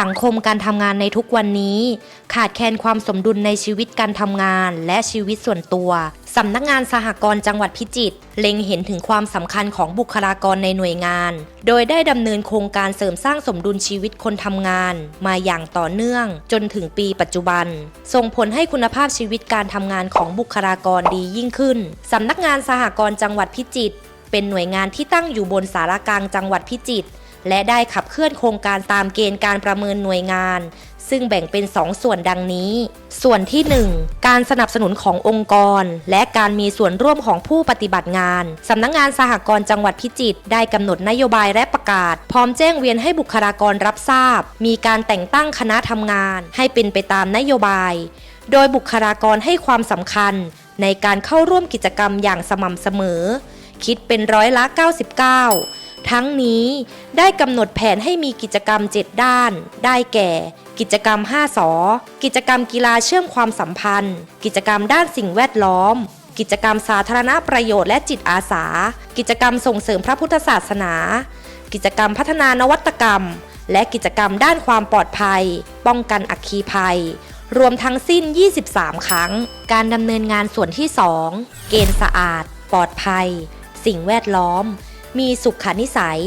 สังคมการทำงานในทุกวันนี้ ขาดแคลนความสมดุลในชีวิตการทำงานและชีวิตส่วนตัวสำนักงานสหกรณ์จังหวัดพิจิตรเล็งเห็นถึงความสำคัญของบุคลากรในหน่วยงาน โดยได้ดำเนินโครงการเสริมสร้างสมดุลชีวิตคนทำงาน มาอย่างต่อเนื่อง จนถึงปีปัจจุบัน ส่งผลให้คุณภาพชีวิตการทำงานของบุคลากรดียิ่งขึ้นสำนักงานสหกรณ์จังหวัดพิจิตรเป็นหน่วยงานที่ตั้งอยู่บนสารกลางจังหวัดพิจิตร และได้ขับเคลื่อนโครงการตามเกณฑ์การประเมินหน่วยงาน ซึ่งแบ่งเป็น 2 ส่วนดังนี้ ส่วนที่ 1 การสนับสนุนขององค์กร และการมีส่วนร่วมของผู้ปฏิบัติงาน สำนักงงานสหกรณ์จังหวัดพิจิตรได้กำหนดนโยบายและประกาศ พร้อมแจ้งเวียนให้บุคลากรรับทราบ มีการแต่งตั้งคณะทำงาน ให้เป็นไปตามนโยบาย โดยบุคลากรให้ความสำคัญ ในการเข้าร่วมกิจกรรมอย่างสม่ำเสมอ คิดเป็นร้อยละ 99 ทั้งนี้ได้กำหนดแผนให้มีกิจกรรม 7 ด้าน ได้แก่ กิจกรรม 5สอกิจกรรมกีฬาเชื่อมความสัมพันธ์ กิจกรรมด้านสิ่งแวดล้อม กิจกรรมสาธารณประโยชน์และจิตอาสา กิจกรรมส่งเสริมพระพุทธศาสนา กิจกรรมพัฒนานวัตกรรม และกิจกรรมด้านความปลอดภัย ป้องกันอัคคีภัย รวมทั้งสิ้น 23 ครั้ง การดำเนินงานส่วนที่ 2 เกณฑ์สะอาด ปลอดภัย สิ่งแวดล้อม มีสุขนิสัย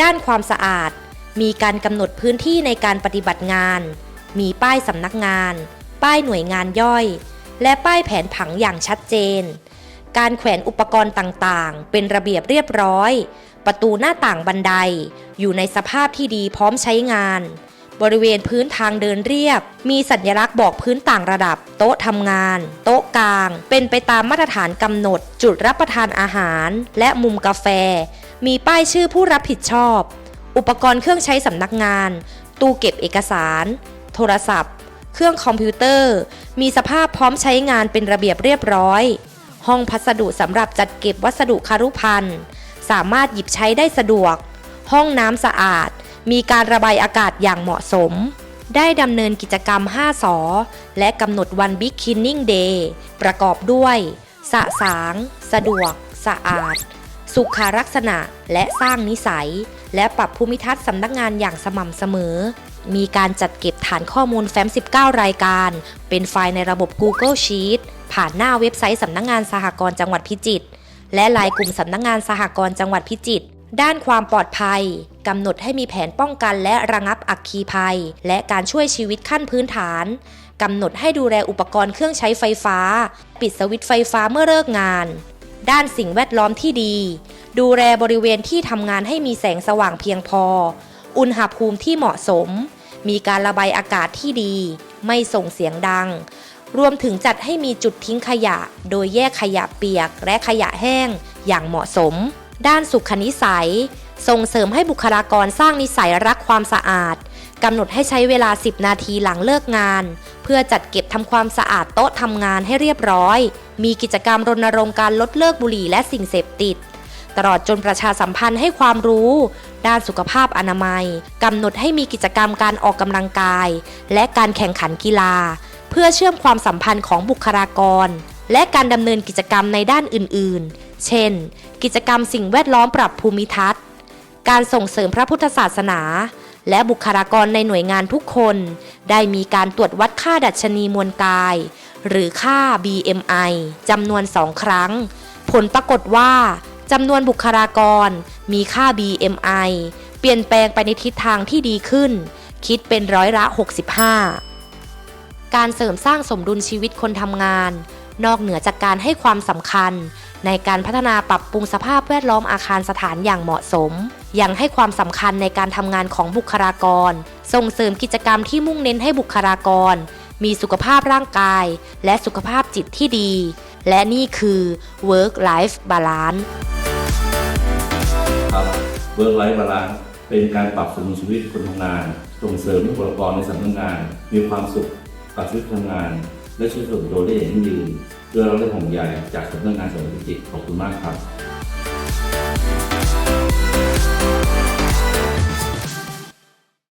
ด้านความสะอาด มีการกำหนดพื้นที่ในการปฏิบัติงาน มีป้ายสำนักงาน ป้ายหน่วยงานย่อย และป้ายแผนผังอย่างชัดเจน การแขวนอุปกรณ์ต่างๆ เป็นระเบียบเรียบร้อย ประตูหน้าต่างบันได อยู่ในสภาพที่ดีพร้อมใช้งาน บริเวณพื้นทางเดินเรียบ มีสัญลักษณ์บอกพื้นต่างระดับ โต๊ะทำงาน โต๊ะ กลาง เป็นไปตามมาตรฐานกำหนด จุดรับประทานอาหาร และมุมกาแฟ มีป้ายชื่อผู้รับผิดชอบ อุปกรณ์เครื่องใช้สำนักงาน ตู้เก็บเอกสาร โทรศัพท์ เครื่องคอมพิวเตอร์ มีสภาพพร้อมใช้งานเป็นระเบียบเรียบร้อย ห้องพัสดุสำหรับจัดเก็บวัสดุคารุภัณฑ์สามารถหยิบใช้ได้สะดวก ห้องน้ำสะอาด มีการระบายอากาศอย่างเหมาะสม ได้ดำเนินกิจกรรม 5 สอ และกำหนดวัน Big Cleaning Day ประกอบด้วย สะสาง สะดวก สะอาด สุขาลักษณะและสร้างนิสัย และปรับภูมิทัศน์สำนักงานอย่างสม่ำเสมอ มีการจัดเก็บฐานข้อมูลแฟ้ม 19 รายการ เป็นไฟล์ในระบบ Google Sheet ผ่านหน้าเว็บไซต์สำนักงานสหกรณ์จังหวัดพิจิตรและลายกลุ่มสำนักงานสหกรณ์จังหวัดพิจิตรด้านความปลอดภัย กำหนดให้มีแผนป้องกันและระงับอัคคีภัย และการช่วยชีวิตขั้นพื้นฐานกำหนดให้ดูแลอุปกรณ์เครื่องใช้ไฟฟ้า ปิดสวิตช์ไฟฟ้าเมื่อเลิกงาน ด้านสิ่งแวดล้อมที่ดี ดูแลบริเวณที่ทำงานให้มีแสงสว่างเพียงพอ อุณหภูมิที่เหมาะสม มีการระบายอากาศที่ดี ไม่ส่งเสียงดัง รวมถึงจัดให้มีจุดทิ้งขยะ โดยแยกขยะเปียกและขยะแห้งอย่างเหมาะสม ด้านสุขนิสัย ส่งเสริมให้บุคลากรสร้างนิสัยรักความสะอาดกำหนดให้ใช้เวลา 10 นาทีหลังเลิกงาน เพื่อจัดเก็บทำความสะอาดโต๊ะทำงานให้เรียบร้อย มีกิจกรรมรณรงค์การลดเลิกบุหรี่และสิ่งเสพติด ตลอดจนประชาสัมพันธ์ให้ความรู้ ด้านสุขภาพอนามัยกำหนดให้มีกิจกรรมการออกกำลังกาย และการแข่งขันกีฬา เพื่อเชื่อมความสัมพันธ์ของบุคลากร และการดำเนินกิจกรรมในด้านอื่น ๆ เช่น กิจกรรมสิ่งแวดล้อมปรับภูมิทัศน์ การส่งเสริมพระพุทธศาสนา และบุคลากรในหน่วยงานทุกคน ได้มีการตรวจวัดค่าดัชนีมวลกาย หรือค่า BMI จำนวน2ครั้ง ผลปรากฏว่าจำนวนบุคลากร มีค่า BMI เปลี่ยนแปลงไปในทิศทางที่ดีขึ้น คิดเป็นร้อยละ 65 การเสริมสร้างสมดุลชีวิตคนทำงาน นอกเหนือจากการให้ความสำคัญ ในการพัฒนาปรับปรุงสภาพแวดล้อมอาคารสถานอย่างเหมาะสม ยังให้ความสำคัญในการทำงานของบุคลากร ส่งเสริมกิจกรรมที่มุ่งเน้นให้บุคลากร มีสุขภาพร่างกาย และสุขภาพจิตที่ดี และนี่คือ work life balance ครับเวิร์กไลฟ์บาลานซ์เป็นการปรับสมดุลชีวิตคนทำงาน ส่งเสริมบุคลากรในสำนักงาน มีความสุขกับชีวิตทำงาน และช่วยสรุปโดยได้อย่างยืนเพื่อเราได้ห่วงใหญ่จากสำนักงานสวัสดิกิจขอบคุณมากครับ